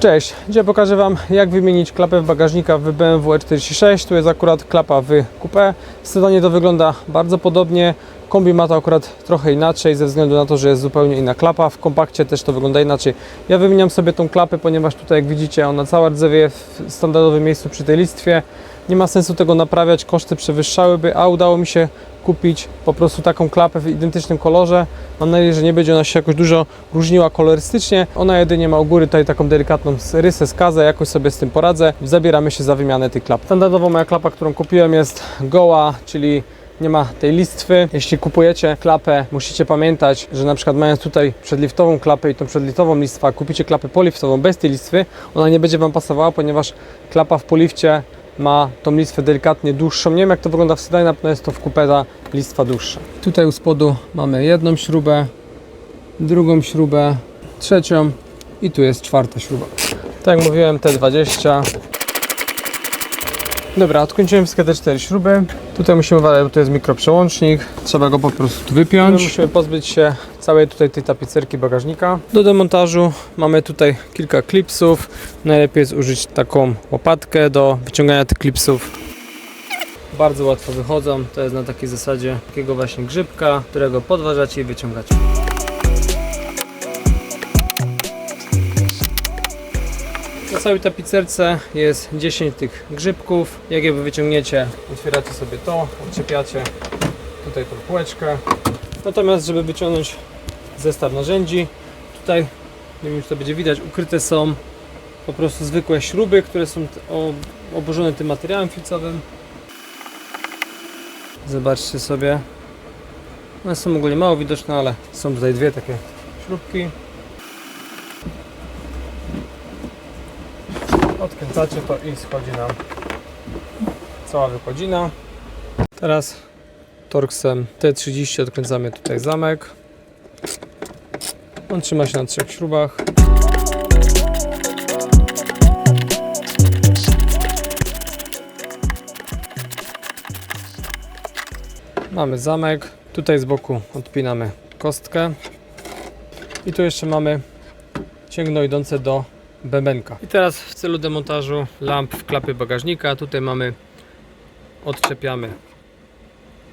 Cześć, dzisiaj pokażę Wam jak wymienić klapę w bagażnika w BMW E46. Tu jest akurat klapa w coupé. Sedanie to wygląda bardzo podobnie. Kombi ma to akurat trochę inaczej ze względu na to, że jest zupełnie inna klapa. W kompakcie też to wygląda inaczej. Ja wymieniam sobie tą klapę, ponieważ tutaj jak widzicie ona cała rdzewie w standardowym miejscu przy tej listwie. Nie ma sensu tego naprawiać, koszty przewyższałyby, a udało mi się kupić po prostu taką klapę w identycznym kolorze. Mam nadzieję, że nie będzie ona się jakoś dużo różniła kolorystycznie. Ona jedynie ma u góry tutaj taką delikatną rysę, skazę, jakoś sobie z tym poradzę. Zabieramy się za wymianę tych klap. Standardowo moja klapa, którą kupiłem jest goła, czyli nie ma tej listwy. Jeśli kupujecie klapę, musicie pamiętać, że na przykład mając tutaj przedliftową klapę i tą przedliftową listwę, kupicie klapę poliftową bez tej listwy, ona nie będzie Wam pasowała, ponieważ klapa w polifcie ma tą listwę delikatnie dłuższą. Nie wiem jak to wygląda w sedanie, na pewno jest to w ta listwa dłuższa. Tutaj u spodu mamy jedną śrubę, drugą śrubę, trzecią i tu jest czwarta śruba. Tak jak mówiłem, T20. Dobra, odkończyłem wszystkie te cztery śruby. Tutaj musimy uważać, bo to jest mikroprzełącznik. Trzeba go po prostu wypiąć. Musimy pozbyć się całej tutaj tej tapicerki bagażnika. Do demontażu mamy tutaj kilka klipsów. Najlepiej jest użyć taką łopatkę do wyciągania tych klipsów. Bardzo łatwo wychodzą. To jest na takiej zasadzie takiego właśnie grzybka, którego podważacie i wyciągacie. Na całej tapicerce jest 10 tych grzybków. Jak je wyciągniecie, otwieracie sobie to, odczepiacie tutaj tą półeczkę. Natomiast, żeby wyciągnąć zestaw narzędzi, tutaj, nie wiem czy to będzie widać, ukryte są po prostu zwykłe śruby, które są obłożone tym materiałem filcowym. Zobaczcie sobie. One są ogólnie mało widoczne, ale są tutaj dwie takie śrubki. Odkręcacie to i schodzi nam cała wychodzina. Teraz torksem T30 odkręcamy tutaj zamek. On trzyma się na trzech śrubach. Mamy zamek. Tutaj z boku odpinamy kostkę. I tu jeszcze mamy cięgno idące do bębenka. I teraz w celu demontażu lamp w klapy bagażnika, tutaj mamy, odczepiamy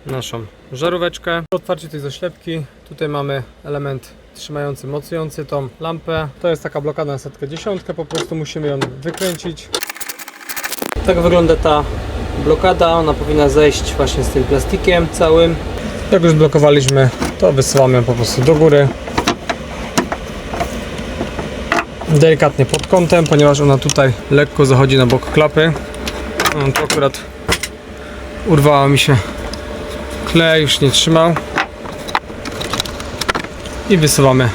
naszą żaróweczkę. Po otwarciu tej zaślepki, tutaj mamy element trzymający, mocujący tą lampę. To jest taka blokada na setkę dziesiątkę, po prostu musimy ją wykręcić. Tak wygląda ta blokada, ona powinna zejść właśnie z tym plastikiem całym. Jak już blokowaliśmy, to wysyłamy ją po prostu do góry delikatnie pod kątem, ponieważ ona tutaj lekko zachodzi na bok klapy. No, to akurat urwała mi się klej, już nie trzymał. I wysuwamy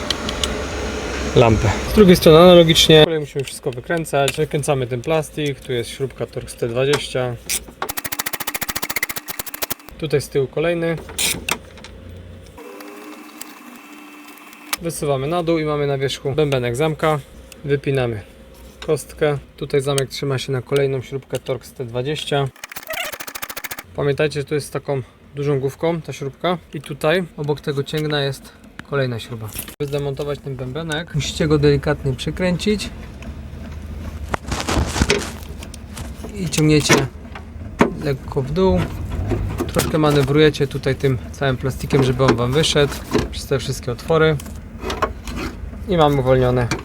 lampę. Z drugiej strony analogicznie musimy wszystko wykręcać. Wykręcamy ten plastik, tu jest śrubka Torx T20. Tutaj z tyłu kolejny. Wysuwamy na dół i mamy na wierzchu bębenek zamka. Wypinamy kostkę. Tutaj zamek trzyma się na kolejną śrubkę Torx T20. Pamiętajcie, że to jest taką dużą główką ta śrubka. I tutaj obok tego cięgna jest kolejna śruba. Żeby zdemontować ten bębenek, musicie go delikatnie przykręcić. I ciągniecie lekko w dół. Troszkę manewrujecie tutaj tym całym plastikiem, żeby on Wam wyszedł przez te wszystkie otwory. I mamy uwolnione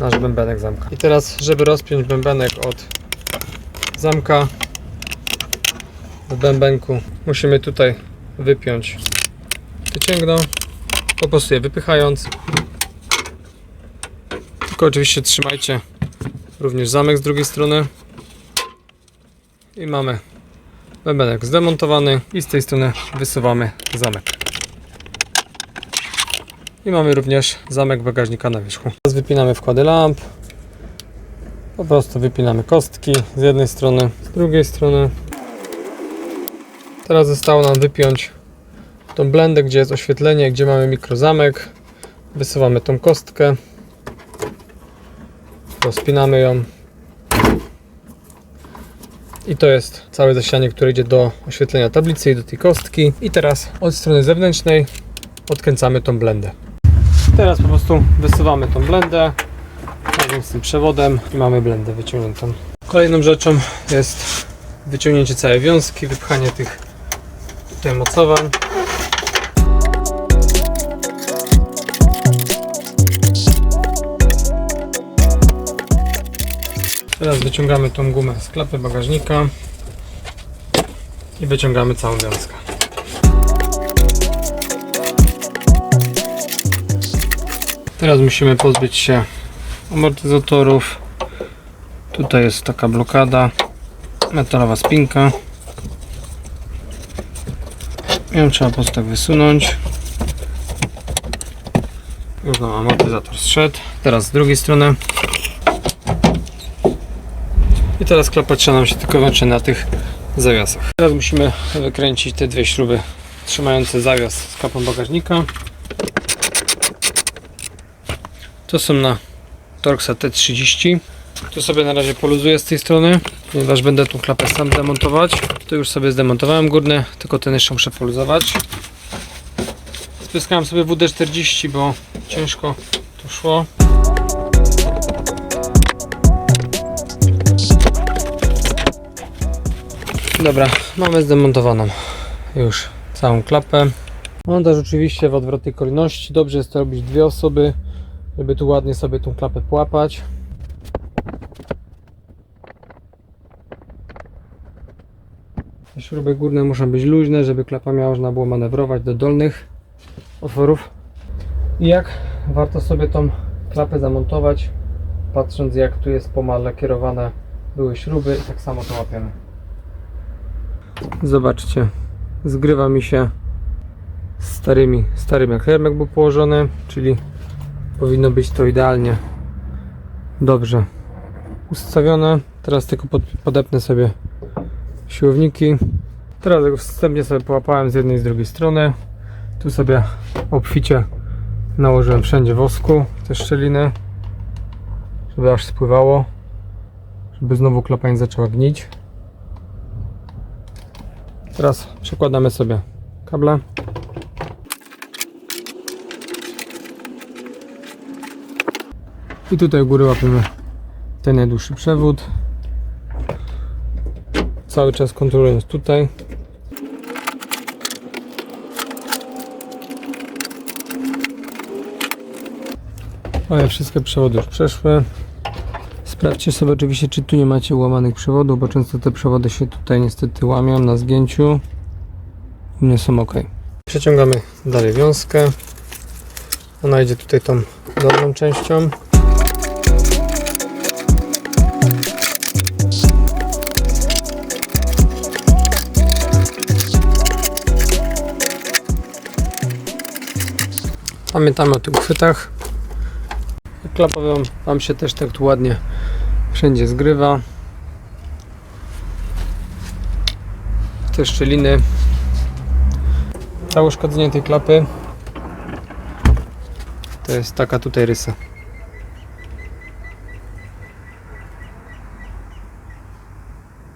nasz bębenek zamka. I teraz, żeby rozpiąć bębenek od zamka w bębenku, musimy tutaj wypiąć to cięgno, po prostu je wypychając. Tylko oczywiście trzymajcie również zamek z drugiej strony. I mamy bębenek zdemontowany i z tej strony wysuwamy zamek. I mamy również zamek bagażnika na wierzchu. Teraz wypinamy wkłady lamp. Po prostu wypinamy kostki z jednej strony, z drugiej strony. Teraz zostało nam wypiąć tą blendę, gdzie jest oświetlenie, gdzie mamy mikrozamek. Wysuwamy tą kostkę. Rozpinamy ją. I to jest całe zasianie, które idzie do oświetlenia tablicy i do tej kostki. I teraz od strony zewnętrznej odkręcamy tą blendę. Teraz po prostu wysuwamy tą blendę. razem z tym przewodem i mamy blendę wyciągniętą. Kolejną rzeczą jest wyciągnięcie całej wiązki, wypchanie tych tutaj mocowań. Teraz wyciągamy tą gumę z klapy bagażnika i wyciągamy całą wiązkę. Teraz musimy pozbyć się amortyzatorów. Tutaj jest taka blokada, metalowa spinka. Ją trzeba po prostu tak wysunąć. Już nam amortyzator zszedł. Teraz z drugiej strony. I teraz klapa trzyma nam się tylko wyłącznie na tych zawiasach. Teraz musimy wykręcić te dwie śruby trzymające zawias z klapą bagażnika. To są na Torxa T30. Tu sobie na razie poluzuję z tej strony, ponieważ będę tą klapę sam demontować. Tu już sobie zdemontowałem górne, tylko ten jeszcze muszę poluzować. Spyskałem sobie WD-40, bo ciężko to szło. Dobra, mamy zdemontowaną już całą klapę. Montaż oczywiście w odwrotnej kolejności. Dobrze jest to robić dwie osoby, żeby tu ładnie sobie tą klapę połapać. Śruby górne muszą być luźne, żeby klapa miała można było manewrować do dolnych otworów. I jak warto sobie tą klapę zamontować, patrząc jak tu jest pomale kierowane były śruby i tak samo to łapiemy. Zobaczcie, zgrywa mi się z starymi, starym jak był położony, czyli powinno być to idealnie dobrze ustawione. Teraz tylko pod, podepnę sobie siłowniki. Teraz go wstępnie sobie połapałem z jednej i z drugiej strony. Tu sobie obficie nałożyłem wszędzie wosku, te szczeliny, żeby aż spływało, żeby znowu klapa nie zaczęła gnić. Teraz przekładamy sobie kable. I tutaj u góry łapiemy ten najdłuższy przewód. Cały czas kontrolując tutaj. Moje wszystkie przewody już przeszły. Sprawdźcie sobie oczywiście, czy tu nie macie łamanych przewodów, bo często te przewody się tutaj niestety łamią na zgięciu. U mnie są ok. Przeciągamy dalej wiązkę. Ona idzie tutaj tą dolną częścią. Pamiętamy o tych uchwytach. Klapa wam, wam się też tak tu ładnie wszędzie zgrywa. Te szczeliny. Całe uszkodzenie tej klapy to jest taka tutaj rysa.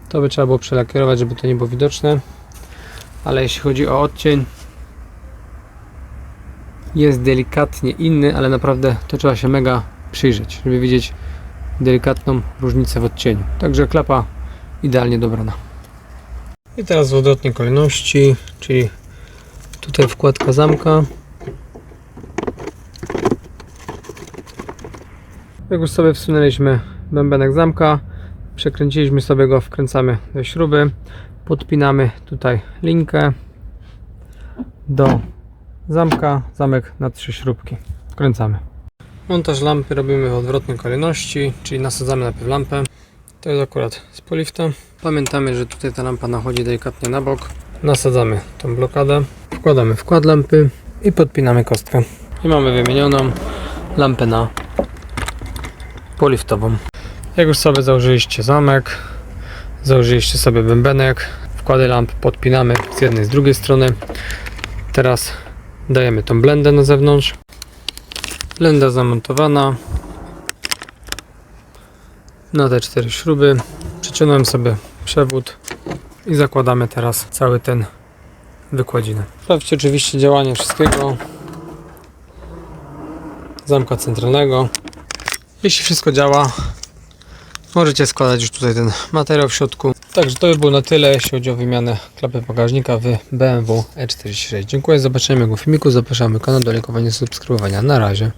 To by trzeba było przelakierować, żeby to nie było widoczne. Ale jeśli chodzi o odcień, jest delikatnie inny, ale naprawdę to trzeba się mega przyjrzeć, żeby widzieć delikatną różnicę w odcieniu. Także klapa idealnie dobrana. I teraz w odwrotnej kolejności, czyli tutaj wkładka zamka. Jak już sobie wsunęliśmy bębenek zamka, przekręciliśmy sobie go, wkręcamy do śruby, podpinamy tutaj linkę do zamka, zamek na trzy śrubki. Wkręcamy. Montaż lampy robimy w odwrotnej kolejności, czyli nasadzamy najpierw lampę. To jest akurat z polifta. Pamiętamy, że tutaj ta lampa nachodzi delikatnie na bok. Nasadzamy tą blokadę, wkładamy wkład lampy i podpinamy kostkę. I mamy wymienioną lampę na poliftową. Jak już sobie założyliście zamek, założyliście sobie bębenek, wkłady lamp podpinamy z jednej z drugiej strony. Teraz dajemy tą blendę na zewnątrz. Blenda zamontowana na te cztery śruby. Przyciągnąłem sobie przewód i zakładamy teraz cały ten wykładzinę. Sprawdźcie oczywiście działanie wszystkiego. Zamka centralnego. Jeśli wszystko działa, możecie składać już tutaj ten materiał w środku. Także to by było na tyle, jeśli chodzi o wymianę klapy bagażnika w BMW E46. Dziękuję za zobaczenie mojego filmiku. Zapraszamy kanał do lajkowania, subskrybowania. Na razie.